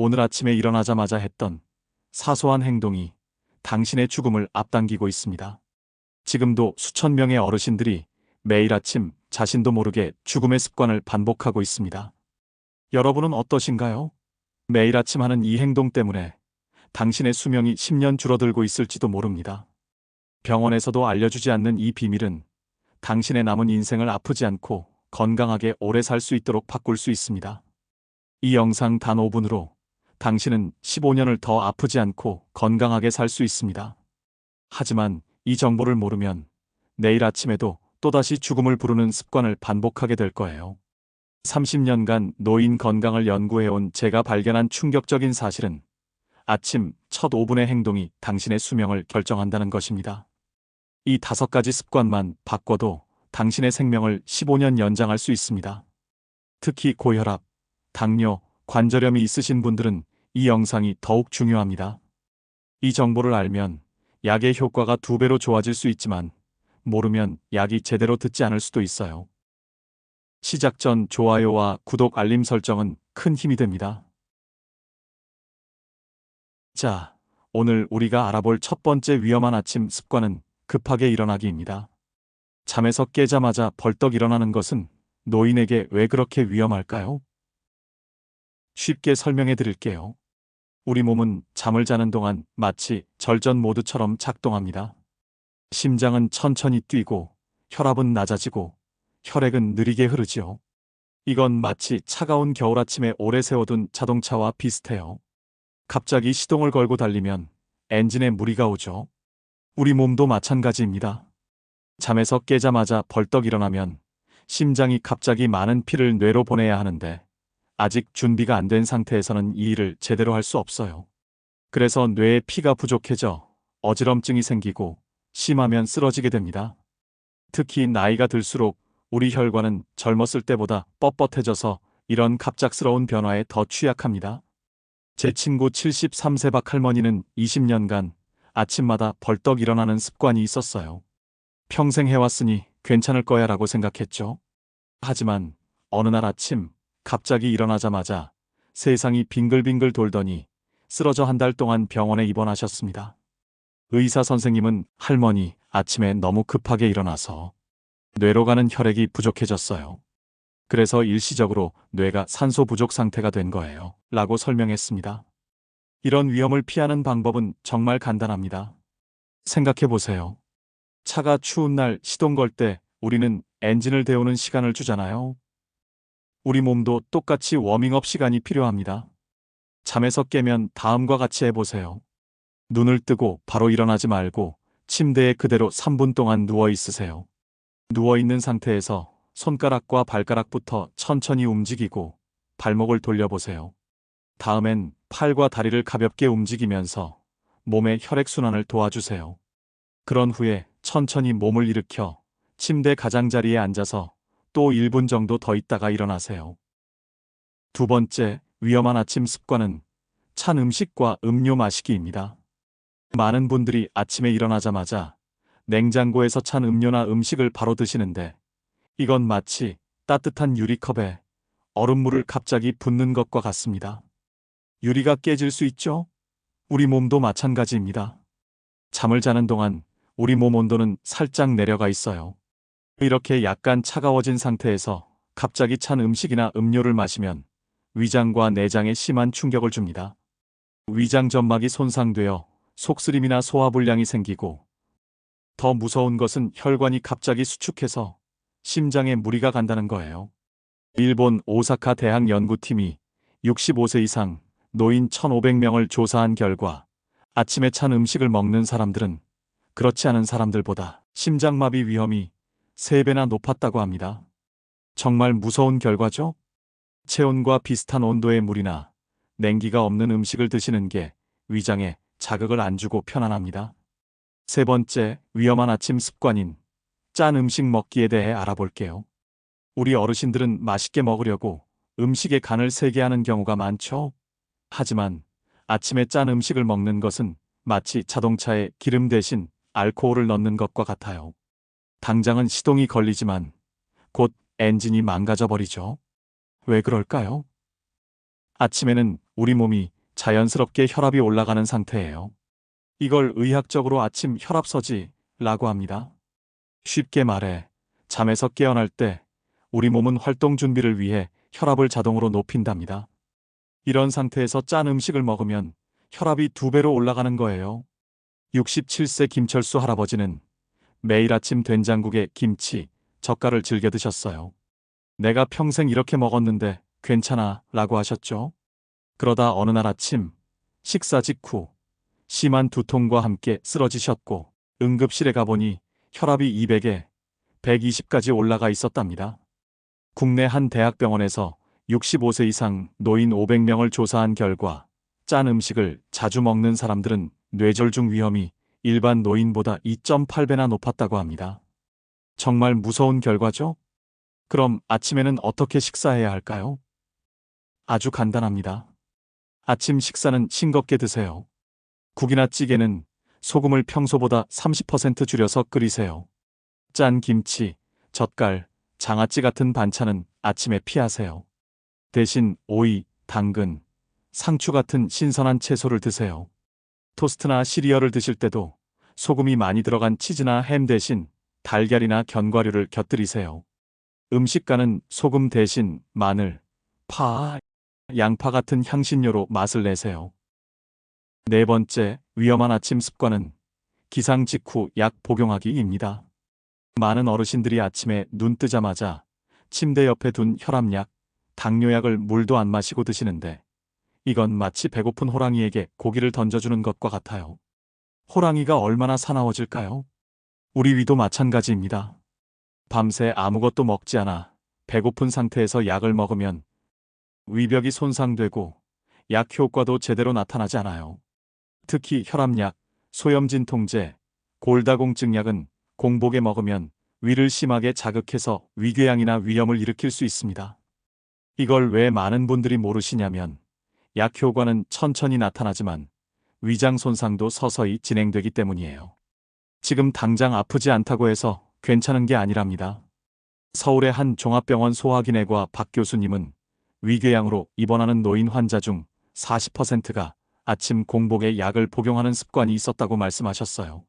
오늘 아침에 일어나자마자 했던 사소한 행동이 당신의 죽음을 앞당기고 있습니다. 지금도 수천 명의 어르신들이 매일 아침 자신도 모르게 죽음의 습관을 반복하고 있습니다. 여러분은 어떠신가요? 매일 아침 하는 이 행동 때문에 당신의 수명이 10년 줄어들고 있을지도 모릅니다. 병원에서도 알려주지 않는 이 비밀은 당신의 남은 인생을 아프지 않고 건강하게 오래 살 수 있도록 바꿀 수 있습니다. 이 영상 단 5분으로 당신은 15년을 더 아프지 않고 건강하게 살 수 있습니다. 하지만 이 정보를 모르면 내일 아침에도 또다시 죽음을 부르는 습관을 반복하게 될 거예요. 30년간 노인 건강을 연구해온 제가 발견한 충격적인 사실은 아침 첫 5분의 행동이 당신의 수명을 결정한다는 것입니다. 이 다섯 가지 습관만 바꿔도 당신의 생명을 15년 연장할 수 있습니다. 특히 고혈압, 당뇨, 관절염이 있으신 분들은 이 영상이 더욱 중요합니다. 이 정보를 알면 약의 효과가 두 배로 좋아질 수 있지만 모르면 약이 제대로 듣지 않을 수도 있어요. 시작 전 좋아요와 구독 알림 설정은 큰 힘이 됩니다. 자, 오늘 우리가 알아볼 첫 번째 위험한 아침 습관은 급하게 일어나기입니다. 잠에서 깨자마자 벌떡 일어나는 것은 노인에게 왜 그렇게 위험할까요? 쉽게 설명해 드릴게요. 우리 몸은 잠을 자는 동안 마치 절전 모드처럼 작동합니다. 심장은 천천히 뛰고 혈압은 낮아지고 혈액은 느리게 흐르지요. 이건 마치 차가운 겨울 아침에 오래 세워둔 자동차와 비슷해요. 갑자기 시동을 걸고 달리면 엔진에 무리가 오죠. 우리 몸도 마찬가지입니다. 잠에서 깨자마자 벌떡 일어나면 심장이 갑자기 많은 피를 뇌로 보내야 하는데 아직 준비가 안 된 상태에서는 이 일을 제대로 할 수 없어요. 그래서 뇌에 피가 부족해져 어지럼증이 생기고 심하면 쓰러지게 됩니다. 특히 나이가 들수록 우리 혈관은 젊었을 때보다 뻣뻣해져서 이런 갑작스러운 변화에 더 취약합니다. 제 친구 73세 박 할머니는 20년간 아침마다 벌떡 일어나는 습관이 있었어요. 평생 해왔으니 괜찮을 거야 라고 생각했죠. 하지만 어느 날 아침 갑자기 일어나자마자 세상이 빙글빙글 돌더니 쓰러져 한 달 동안 병원에 입원하셨습니다. 의사 선생님은 할머니 아침에 너무 급하게 일어나서 뇌로 가는 혈액이 부족해졌어요. 그래서 일시적으로 뇌가 산소 부족 상태가 된 거예요. 라고 설명했습니다. 이런 위험을 피하는 방법은 정말 간단합니다. 생각해 보세요. 차가 추운 날 시동 걸 때 우리는 엔진을 데우는 시간을 주잖아요. 우리 몸도 똑같이 워밍업 시간이 필요합니다. 잠에서 깨면 다음과 같이 해보세요. 눈을 뜨고 바로 일어나지 말고 침대에 그대로 3분 동안 누워 있으세요. 누워 있는 상태에서 손가락과 발가락부터 천천히 움직이고 발목을 돌려보세요. 다음엔 팔과 다리를 가볍게 움직이면서 몸의 혈액순환을 도와주세요. 그런 후에 천천히 몸을 일으켜 침대 가장자리에 앉아서 또 1분 정도 더 있다가 일어나세요. 두 번째, 위험한 아침 습관은 찬 음식과 음료 마시기입니다. 많은 분들이 아침에 일어나자마자 냉장고에서 찬 음료나 음식을 바로 드시는데 이건 마치 따뜻한 유리컵에 얼음물을 갑자기 붓는 것과 같습니다. 유리가 깨질 수 있죠? 우리 몸도 마찬가지입니다. 잠을 자는 동안 우리 몸 온도는 살짝 내려가 있어요. 이렇게 약간 차가워진 상태에서 갑자기 찬 음식이나 음료를 마시면 위장과 내장에 심한 충격을 줍니다. 위장 점막이 손상되어 속쓰림이나 소화불량이 생기고 더 무서운 것은 혈관이 갑자기 수축해서 심장에 무리가 간다는 거예요. 일본 오사카 대학 연구팀이 65세 이상 노인 1,500명을 조사한 결과 아침에 찬 음식을 먹는 사람들은 그렇지 않은 사람들보다 심장마비 위험이 3배나 높았다고 합니다. 정말 무서운 결과죠? 체온과 비슷한 온도의 물이나 냉기가 없는 음식을 드시는 게 위장에 자극을 안 주고 편안합니다. 세 번째, 위험한 아침 습관인 짠 음식 먹기에 대해 알아볼게요. 우리 어르신들은 맛있게 먹으려고 음식에 간을 세게 하는 경우가 많죠? 하지만 아침에 짠 음식을 먹는 것은 마치 자동차에 기름 대신 알코올을 넣는 것과 같아요. 당장은 시동이 걸리지만 곧 엔진이 망가져 버리죠. 왜 그럴까요? 아침에는 우리 몸이 자연스럽게 혈압이 올라가는 상태예요. 이걸 의학적으로 아침 혈압서지라고 합니다. 쉽게 말해, 잠에서 깨어날 때 우리 몸은 활동 준비를 위해 혈압을 자동으로 높인답니다. 이런 상태에서 짠 음식을 먹으면 혈압이 두 배로 올라가는 거예요. 67세 김철수 할아버지는 매일 아침 된장국에 김치, 젓갈을 즐겨 드셨어요. 내가 평생 이렇게 먹었는데 괜찮아 라고 하셨죠. 그러다 어느 날 아침 식사 직후 심한 두통과 함께 쓰러지셨고 응급실에 가보니 혈압이 200에 120까지 올라가 있었답니다. 국내 한 대학병원에서 65세 이상 노인 500명을 조사한 결과 짠 음식을 자주 먹는 사람들은 뇌졸중 위험이 일반 노인보다 2.8배나 높았다고 합니다. 정말 무서운 결과죠? 그럼 아침에는 어떻게 식사해야 할까요? 아주 간단합니다. 아침 식사는 싱겁게 드세요. 국이나 찌개는 소금을 평소보다 30% 줄여서 끓이세요. 짠 김치, 젓갈, 장아찌 같은 반찬은 아침에 피하세요. 대신 오이, 당근, 상추 같은 신선한 채소를 드세요. 토스트나 시리얼을 드실 때도 소금이 많이 들어간 치즈나 햄 대신 달걀이나 견과류를 곁들이세요. 음식과는 소금 대신 마늘, 파, 양파 같은 향신료로 맛을 내세요. 네 번째, 위험한 아침 습관은 기상 직후 약 복용하기입니다. 많은 어르신들이 아침에 눈 뜨자마자 침대 옆에 둔 혈압약, 당뇨약을 물도 안 마시고 드시는데 이건 마치 배고픈 호랑이에게 고기를 던져주는 것과 같아요. 호랑이가 얼마나 사나워질까요? 우리 위도 마찬가지입니다. 밤새 아무것도 먹지 않아 배고픈 상태에서 약을 먹으면 위벽이 손상되고 약 효과도 제대로 나타나지 않아요. 특히 혈압약, 소염진통제, 골다공증약은 공복에 먹으면 위를 심하게 자극해서 위궤양이나 위염을 일으킬 수 있습니다. 이걸 왜 많은 분들이 모르시냐면 약 효과는 천천히 나타나지만 위장 손상도 서서히 진행되기 때문이에요. 지금 당장 아프지 않다고 해서 괜찮은 게 아니랍니다. 서울의 한 종합병원 소화기내과 박 교수님은 위궤양으로 입원하는 노인 환자 중 40%가 아침 공복에 약을 복용하는 습관이 있었다고 말씀하셨어요.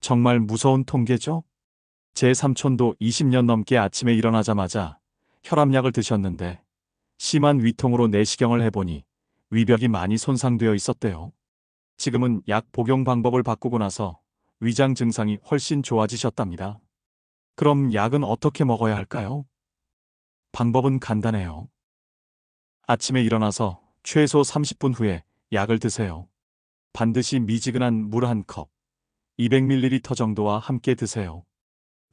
정말 무서운 통계죠? 제 삼촌도 20년 넘게 아침에 일어나자마자 혈압약을 드셨는데 심한 위통으로 내시경을 해보니 위벽이 많이 손상되어 있었대요. 지금은 약 복용 방법을 바꾸고 나서 위장 증상이 훨씬 좋아지셨답니다. 그럼 약은 어떻게 먹어야 할까요? 방법은 간단해요. 아침에 일어나서 최소 30분 후에 약을 드세요. 반드시 미지근한 물 한 컵, 200ml 정도와 함께 드세요.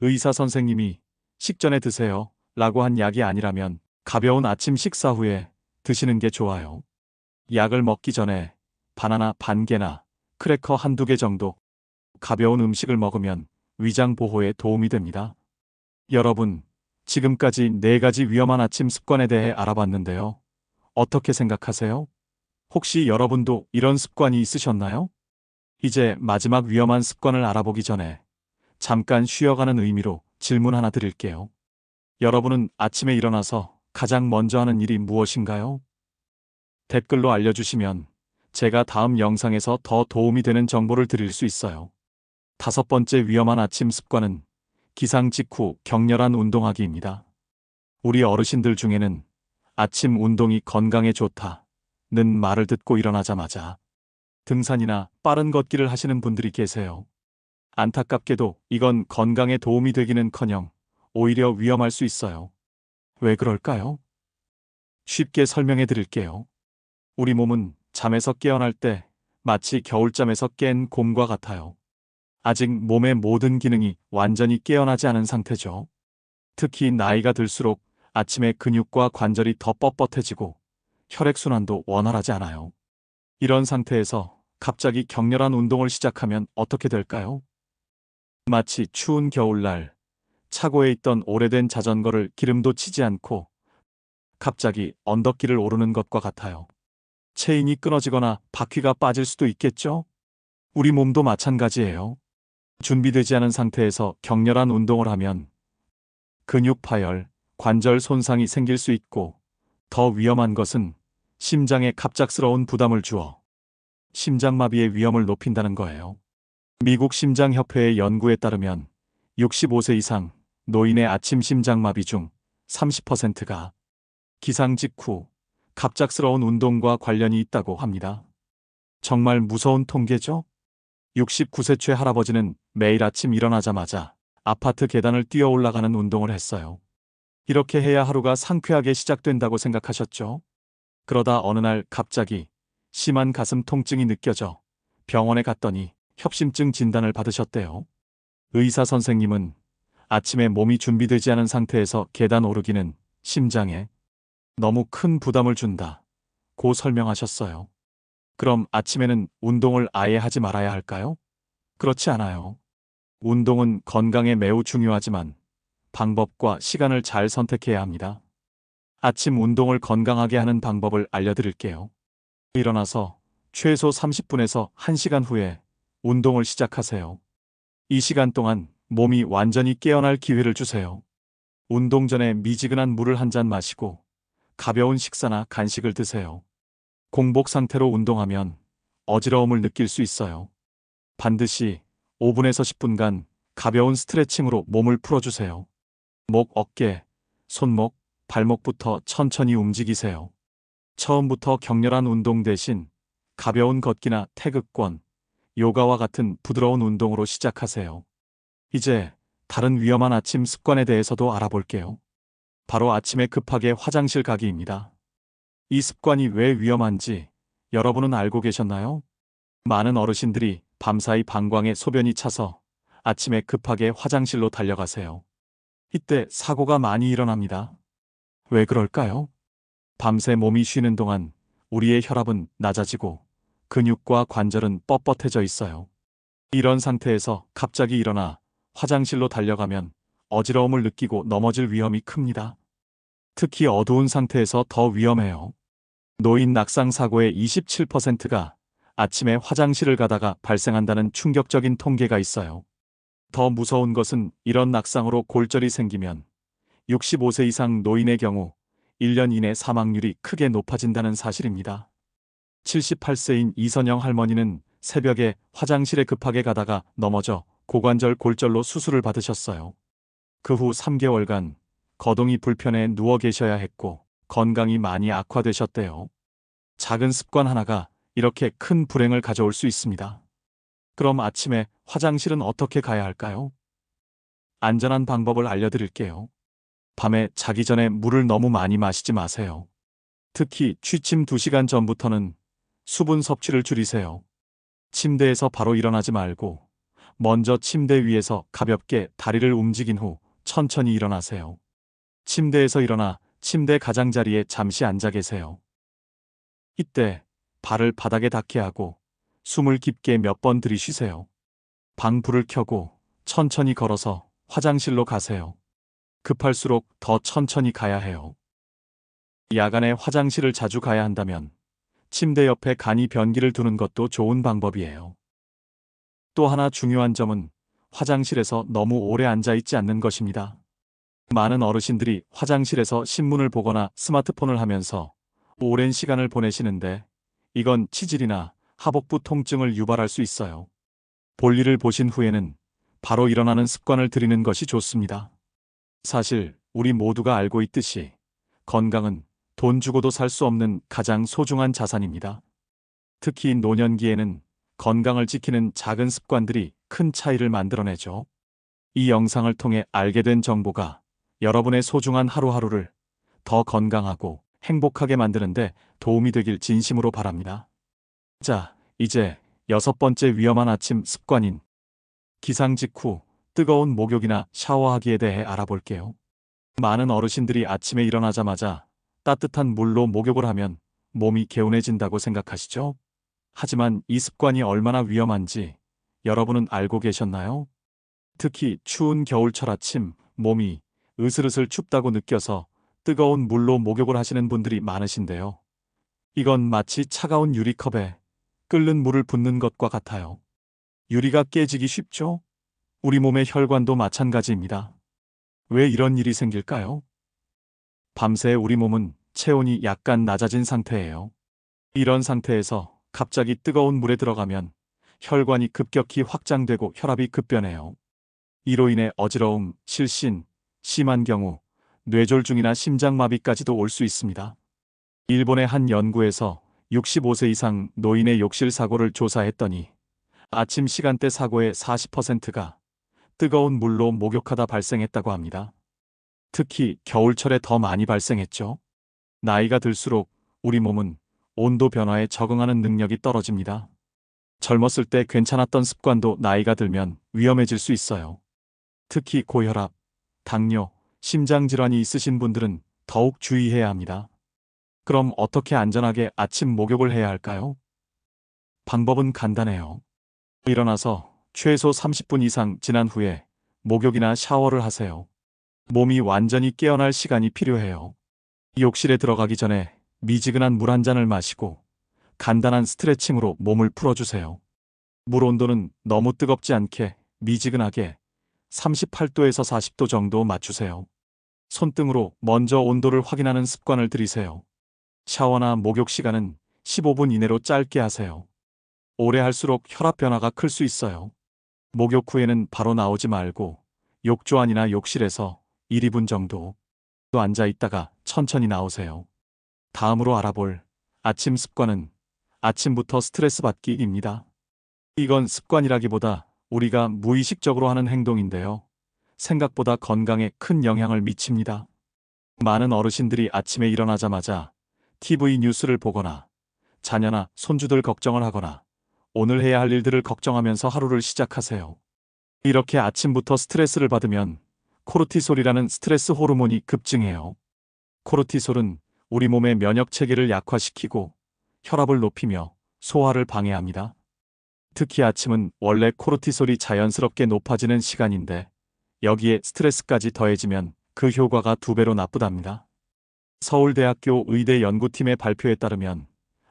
의사 선생님이 식전에 드세요 라고 한 약이 아니라면 가벼운 아침 식사 후에 드시는 게 좋아요. 약을 먹기 전에 바나나 반 개나 크래커 한두 개 정도 가벼운 음식을 먹으면 위장 보호에 도움이 됩니다. 여러분, 지금까지 네 가지 위험한 아침 습관에 대해 알아봤는데요. 어떻게 생각하세요? 혹시 여러분도 이런 습관이 있으셨나요? 이제 마지막 위험한 습관을 알아보기 전에 잠깐 쉬어가는 의미로 질문 하나 드릴게요. 여러분은 아침에 일어나서 가장 먼저 하는 일이 무엇인가요? 댓글로 알려주시면 제가 다음 영상에서 더 도움이 되는 정보를 드릴 수 있어요. 다섯 번째 위험한 아침 습관은 기상 직후 격렬한 운동하기입니다. 우리 어르신들 중에는 아침 운동이 건강에 좋다는 말을 듣고 일어나자마자 등산이나 빠른 걷기를 하시는 분들이 계세요. 안타깝게도 이건 건강에 도움이 되기는 커녕 오히려 위험할 수 있어요. 왜 그럴까요? 쉽게 설명해 드릴게요. 우리 몸은 잠에서 깨어날 때 마치 겨울잠에서 깬 곰과 같아요. 아직 몸의 모든 기능이 완전히 깨어나지 않은 상태죠. 특히 나이가 들수록 아침에 근육과 관절이 더 뻣뻣해지고 혈액순환도 원활하지 않아요. 이런 상태에서 갑자기 격렬한 운동을 시작하면 어떻게 될까요? 마치 추운 겨울날 차고에 있던 오래된 자전거를 기름도 치지 않고 갑자기 언덕길을 오르는 것과 같아요. 체인이 끊어지거나 바퀴가 빠질 수도 있겠죠? 우리 몸도 마찬가지예요. 준비되지 않은 상태에서 격렬한 운동을 하면 근육 파열, 관절 손상이 생길 수 있고 더 위험한 것은 심장에 갑작스러운 부담을 주어 심장마비의 위험을 높인다는 거예요. 미국 심장협회의 연구에 따르면 65세 이상 노인의 아침 심장마비 중 30%가 기상 직후 갑작스러운 운동과 관련이 있다고 합니다. 정말 무서운 통계죠? 69세 최 할아버지는 매일 아침 일어나자마자 아파트 계단을 뛰어 올라가는 운동을 했어요. 이렇게 해야 하루가 상쾌하게 시작된다고 생각하셨죠? 그러다 어느 날 갑자기 심한 가슴 통증이 느껴져 병원에 갔더니 협심증 진단을 받으셨대요. 의사 선생님은 아침에 몸이 준비되지 않은 상태에서 계단 오르기는 심장에 너무 큰 부담을 준다. 고 설명하셨어요. 그럼 아침에는 운동을 아예 하지 말아야 할까요? 그렇지 않아요. 운동은 건강에 매우 중요하지만 방법과 시간을 잘 선택해야 합니다. 아침 운동을 건강하게 하는 방법을 알려드릴게요. 일어나서 최소 30분에서 1시간 후에 운동을 시작하세요. 이 시간 동안 몸이 완전히 깨어날 기회를 주세요. 운동 전에 미지근한 물을 한 잔 마시고 가벼운 식사나 간식을 드세요. 공복 상태로 운동하면 어지러움을 느낄 수 있어요. 반드시 5분에서 10분간 가벼운 스트레칭으로 몸을 풀어주세요. 목, 어깨, 손목, 발목부터 천천히 움직이세요. 처음부터 격렬한 운동 대신 가벼운 걷기나 태극권, 요가와 같은 부드러운 운동으로 시작하세요. 이제 다른 위험한 아침 습관에 대해서도 알아볼게요. 바로 아침에 급하게 화장실 가기입니다. 이 습관이 왜 위험한지 여러분은 알고 계셨나요? 많은 어르신들이 밤사이 방광에 소변이 차서 아침에 급하게 화장실로 달려가세요. 이때 사고가 많이 일어납니다. 왜 그럴까요? 밤새 몸이 쉬는 동안 우리의 혈압은 낮아지고 근육과 관절은 뻣뻣해져 있어요. 이런 상태에서 갑자기 일어나 화장실로 달려가면 어지러움을 느끼고 넘어질 위험이 큽니다. 특히 어두운 상태에서 더 위험해요. 노인 낙상 사고의 27%가 아침에 화장실을 가다가 발생한다는 충격적인 통계가 있어요. 더 무서운 것은 이런 낙상으로 골절이 생기면 65세 이상 노인의 경우 1년 이내 사망률이 크게 높아진다는 사실입니다. 78세인 이선영 할머니는 새벽에 화장실에 급하게 가다가 넘어져 고관절 골절로 수술을 받으셨어요. 그 후 3개월간 거동이 불편해 누워 계셔야 했고 건강이 많이 악화되셨대요. 작은 습관 하나가 이렇게 큰 불행을 가져올 수 있습니다. 그럼 아침에 화장실은 어떻게 가야 할까요? 안전한 방법을 알려드릴게요. 밤에 자기 전에 물을 너무 많이 마시지 마세요. 특히 취침 2시간 전부터는 수분 섭취를 줄이세요. 침대에서 바로 일어나지 말고 먼저 침대 위에서 가볍게 다리를 움직인 후 천천히 일어나세요. 침대에서 일어나 침대 가장자리에 잠시 앉아 계세요. 이때 발을 바닥에 닿게 하고 숨을 깊게 몇 번 들이쉬세요. 방 불을 켜고 천천히 걸어서 화장실로 가세요. 급할수록 더 천천히 가야 해요. 야간에 화장실을 자주 가야 한다면 침대 옆에 간이 변기를 두는 것도 좋은 방법이에요. 또 하나 중요한 점은 화장실에서 너무 오래 앉아 있지 않는 것입니다. 많은 어르신들이 화장실에서 신문을 보거나 스마트폰을 하면서 오랜 시간을 보내시는데 이건 치질이나 하복부 통증을 유발할 수 있어요. 볼일을 보신 후에는 바로 일어나는 습관을 들이는 것이 좋습니다. 사실 우리 모두가 알고 있듯이 건강은 돈 주고도 살 수 없는 가장 소중한 자산입니다. 특히 노년기에는 건강을 지키는 작은 습관들이 큰 차이를 만들어내죠. 이 영상을 통해 알게 된 정보가 여러분의 소중한 하루하루를 더 건강하고 행복하게 만드는데 도움이 되길 진심으로 바랍니다. 자, 이제 여섯 번째 위험한 아침 습관인 기상 직후 뜨거운 목욕이나 샤워하기에 대해 알아볼게요. 많은 어르신들이 아침에 일어나자마자 따뜻한 물로 목욕을 하면 몸이 개운해진다고 생각하시죠? 하지만 이 습관이 얼마나 위험한지 여러분은 알고 계셨나요? 특히 추운 겨울철 아침 몸이 으슬으슬 춥다고 느껴서 뜨거운 물로 목욕을 하시는 분들이 많으신데요. 이건 마치 차가운 유리컵에 끓는 물을 붓는 것과 같아요. 유리가 깨지기 쉽죠? 우리 몸의 혈관도 마찬가지입니다. 왜 이런 일이 생길까요? 밤새 우리 몸은 체온이 약간 낮아진 상태예요. 이런 상태에서 갑자기 뜨거운 물에 들어가면 혈관이 급격히 확장되고 혈압이 급변해요. 이로 인해 어지러움, 실신, 심한 경우 뇌졸중이나 심장마비까지도 올 수 있습니다. 일본의 한 연구에서 65세 이상 노인의 욕실 사고를 조사했더니 아침 시간대 사고의 40%가 뜨거운 물로 목욕하다 발생했다고 합니다. 특히 겨울철에 더 많이 발생했죠. 나이가 들수록 우리 몸은 온도 변화에 적응하는 능력이 떨어집니다. 젊었을 때 괜찮았던 습관도 나이가 들면 위험해질 수 있어요. 특히 고혈압, 당뇨, 심장질환이 있으신 분들은 더욱 주의해야 합니다. 그럼 어떻게 안전하게 아침 목욕을 해야 할까요? 방법은 간단해요. 일어나서 최소 30분 이상 지난 후에 목욕이나 샤워를 하세요. 몸이 완전히 깨어날 시간이 필요해요. 욕실에 들어가기 전에 미지근한 물 한 잔을 마시고 간단한 스트레칭으로 몸을 풀어주세요. 물 온도는 너무 뜨겁지 않게 미지근하게 38도에서 40도 정도 맞추세요. 손등으로 먼저 온도를 확인하는 습관을 들이세요. 샤워나 목욕 시간은 15분 이내로 짧게 하세요. 오래 할수록 혈압 변화가 클 수 있어요. 목욕 후에는 바로 나오지 말고 욕조 안이나 욕실에서 1, 2분 정도 또 앉아 있다가 천천히 나오세요. 다음으로 알아볼 아침 습관은 아침부터 스트레스 받기입니다. 이건 습관이라기보다 우리가 무의식적으로 하는 행동인데요. 생각보다 건강에 큰 영향을 미칩니다. 많은 어르신들이 아침에 일어나자마자 TV 뉴스를 보거나 자녀나 손주들 걱정을 하거나 오늘 해야 할 일들을 걱정하면서 하루를 시작하세요. 이렇게 아침부터 스트레스를 받으면 코르티솔이라는 스트레스 호르몬이 급증해요. 코르티솔은 우리 몸의 면역 체계를 약화시키고 혈압을 높이며 소화를 방해합니다. 특히 아침은 원래 코르티솔이 자연스럽게 높아지는 시간인데 여기에 스트레스까지 더해지면 그 효과가 두 배로 나쁘답니다. 서울대학교 의대 연구팀의 발표에 따르면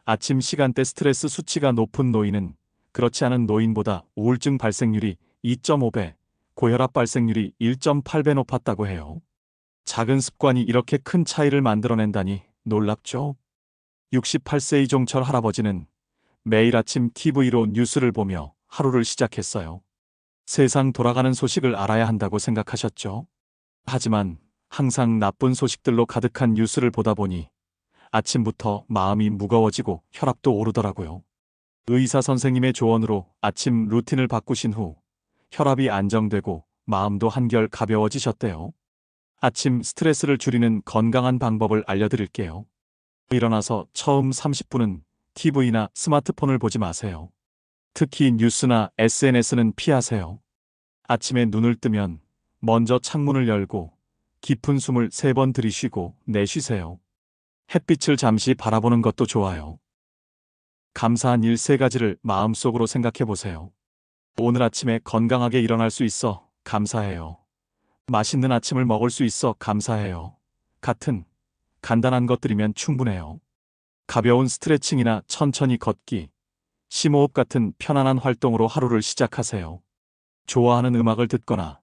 아침 시간대 스트레스 수치가 높은 노인은 그렇지 않은 노인보다 우울증 발생률이 2.5배, 고혈압 발생률이 1.8배 높았다고 해요. 작은 습관이 이렇게 큰 차이를 만들어낸다니 놀랍죠? 68세 이종철 할아버지는 매일 아침 TV로 뉴스를 보며 하루를 시작했어요. 세상 돌아가는 소식을 알아야 한다고 생각하셨죠? 하지만 항상 나쁜 소식들로 가득한 뉴스를 보다 보니 아침부터 마음이 무거워지고 혈압도 오르더라고요. 의사 선생님의 조언으로 아침 루틴을 바꾸신 후 혈압이 안정되고 마음도 한결 가벼워지셨대요. 아침 스트레스를 줄이는 건강한 방법을 알려드릴게요. 일어나서 처음 30분은 TV나 스마트폰을 보지 마세요. 특히 뉴스나 SNS는 피하세요. 아침에 눈을 뜨면 먼저 창문을 열고 깊은 숨을 세 번 들이쉬고 내쉬세요. 햇빛을 잠시 바라보는 것도 좋아요. 감사한 일 세 가지를 마음속으로 생각해 보세요. 오늘 아침에 건강하게 일어날 수 있어 감사해요. 맛있는 아침을 먹을 수 있어 감사해요. 같은 간단한 것들이면 충분해요. 가벼운 스트레칭이나 천천히 걷기, 심호흡 같은 편안한 활동으로 하루를 시작하세요. 좋아하는 음악을 듣거나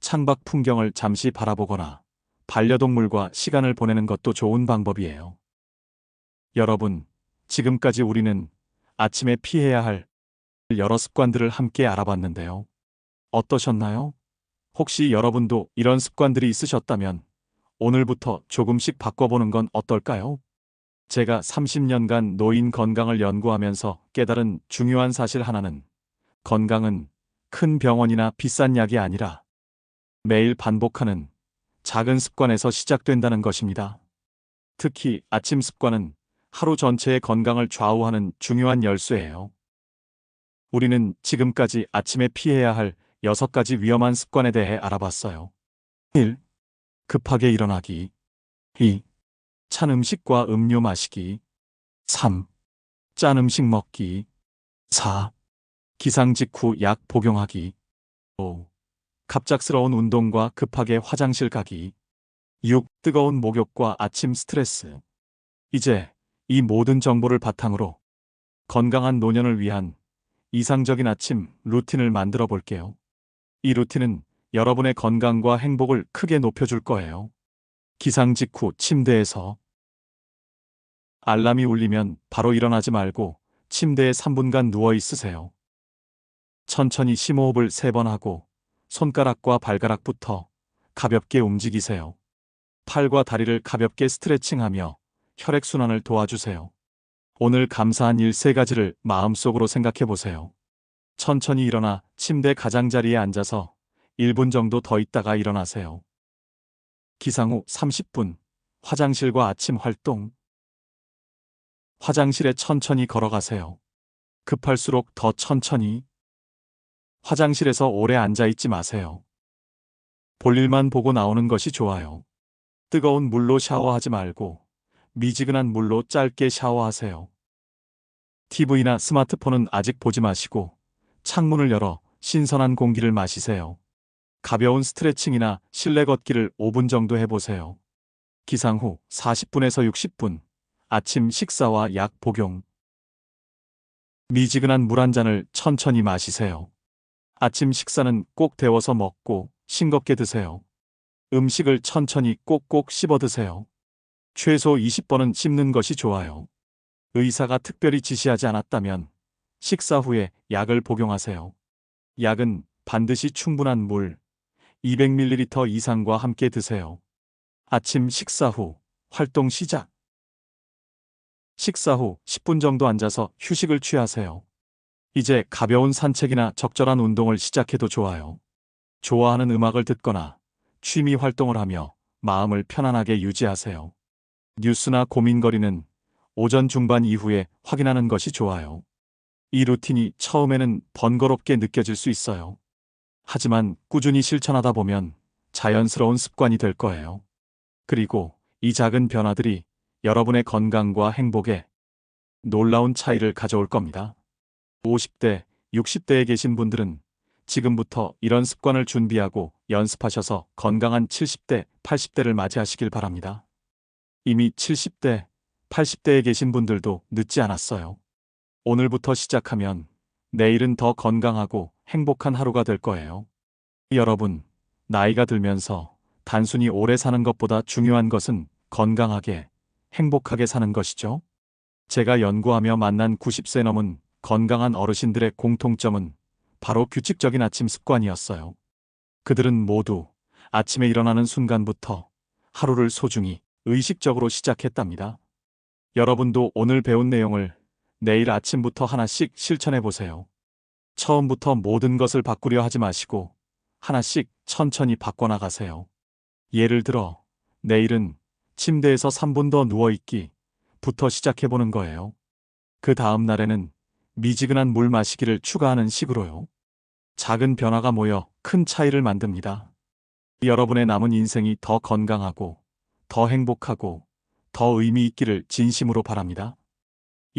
창밖 풍경을 잠시 바라보거나 반려동물과 시간을 보내는 것도 좋은 방법이에요. 여러분, 지금까지 우리는 아침에 피해야 할 여러 습관들을 함께 알아봤는데요. 어떠셨나요? 혹시 여러분도 이런 습관들이 있으셨다면 오늘부터 조금씩 바꿔보는 건 어떨까요? 제가 30년간 노인 건강을 연구하면서 깨달은 중요한 사실 하나는 건강은 큰 병원이나 비싼 약이 아니라 매일 반복하는 작은 습관에서 시작된다는 것입니다. 특히 아침 습관은 하루 전체의 건강을 좌우하는 중요한 열쇠예요. 우리는 지금까지 아침에 피해야 할 6가지 위험한 습관에 대해 알아봤어요. 1. 급하게 일어나기. 2. 찬 음식과 음료 마시기. 3. 짠 음식 먹기. 4. 기상 직후 약 복용하기. 5. 갑작스러운 운동과 급하게 화장실 가기. 6. 뜨거운 목욕과 아침 스트레스. 이제 이 모든 정보를 바탕으로 건강한 노년을 위한 이상적인 아침 루틴을 만들어 볼게요. 이 루틴은 여러분의 건강과 행복을 크게 높여줄 거예요. 기상 직후 침대에서 알람이 울리면 바로 일어나지 말고 침대에 3분간 누워 있으세요. 천천히 심호흡을 3번 하고 손가락과 발가락부터 가볍게 움직이세요. 팔과 다리를 가볍게 스트레칭하며 혈액순환을 도와주세요. 오늘 감사한 일세 가지를 마음속으로 생각해 보세요. 천천히 일어나 침대 가장자리에 앉아서 1분 정도 더 있다가 일어나세요. 기상 후 30분 화장실과 아침 활동 화장실에 천천히 걸어가세요. 급할수록 더 천천히 화장실에서 오래 앉아 있지 마세요. 볼일만 보고 나오는 것이 좋아요. 뜨거운 물로 샤워하지 말고 미지근한 물로 짧게 샤워하세요. TV나 스마트폰은 아직 보지 마시고 창문을 열어 신선한 공기를 마시세요. 가벼운 스트레칭이나 실내 걷기를 5분 정도 해보세요. 기상 후 40분에서 60분 아침 식사와 약 복용 미지근한 물 한 잔을 천천히 마시세요. 아침 식사는 꼭 데워서 먹고 싱겁게 드세요. 음식을 천천히 꼭꼭 씹어 드세요. 최소 20번은 씹는 것이 좋아요. 의사가 특별히 지시하지 않았다면 식사 후에 약을 복용하세요. 약은 반드시 충분한 물 200ml 이상과 함께 드세요. 아침 식사 후 활동 시작. 식사 후 10분 정도 앉아서 휴식을 취하세요. 이제 가벼운 산책이나 적절한 운동을 시작해도 좋아요. 좋아하는 음악을 듣거나 취미 활동을 하며 마음을 편안하게 유지하세요. 뉴스나 고민거리는 오전 중반 이후에 확인하는 것이 좋아요. 이 루틴이 처음에는 번거롭게 느껴질 수 있어요. 하지만 꾸준히 실천하다 보면 자연스러운 습관이 될 거예요. 그리고 이 작은 변화들이 여러분의 건강과 행복에 놀라운 차이를 가져올 겁니다. 50대, 60대에 계신 분들은 지금부터 이런 습관을 준비하고 연습하셔서 건강한 70대, 80대를 맞이하시길 바랍니다. 이미 70대, 80대에 계신 분들도 늦지 않았어요. 오늘부터 시작하면 내일은 더 건강하고 행복한 하루가 될 거예요. 여러분, 나이가 들면서 단순히 오래 사는 것보다 중요한 것은 건강하게, 행복하게 사는 것이죠. 제가 연구하며 만난 90세 넘은 건강한 어르신들의 공통점은 바로 규칙적인 아침 습관이었어요. 그들은 모두 아침에 일어나는 순간부터 하루를 소중히 의식적으로 시작했답니다. 여러분도 오늘 배운 내용을 내일 아침부터 하나씩 실천해 보세요. 처음부터 모든 것을 바꾸려 하지 마시고 하나씩 천천히 바꿔나가세요. 예를 들어, 내일은 침대에서 3분 더 누워있기 부터 시작해보는 거예요. 그 다음 날에는 미지근한 물 마시기를 추가하는 식으로요. 작은 변화가 모여 큰 차이를 만듭니다. 여러분의 남은 인생이 더 건강하고, 더 행복하고, 더 의미 있기를 진심으로 바랍니다.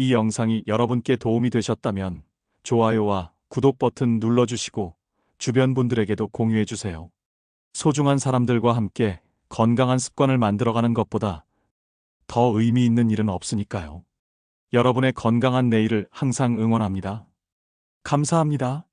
이 영상이 여러분께 도움이 되셨다면 좋아요와 구독 버튼 눌러주시고 주변 분들에게도 공유해주세요. 소중한 사람들과 함께 건강한 습관을 만들어가는 것보다 더 의미 있는 일은 없으니까요. 여러분의 건강한 내일을 항상 응원합니다. 감사합니다.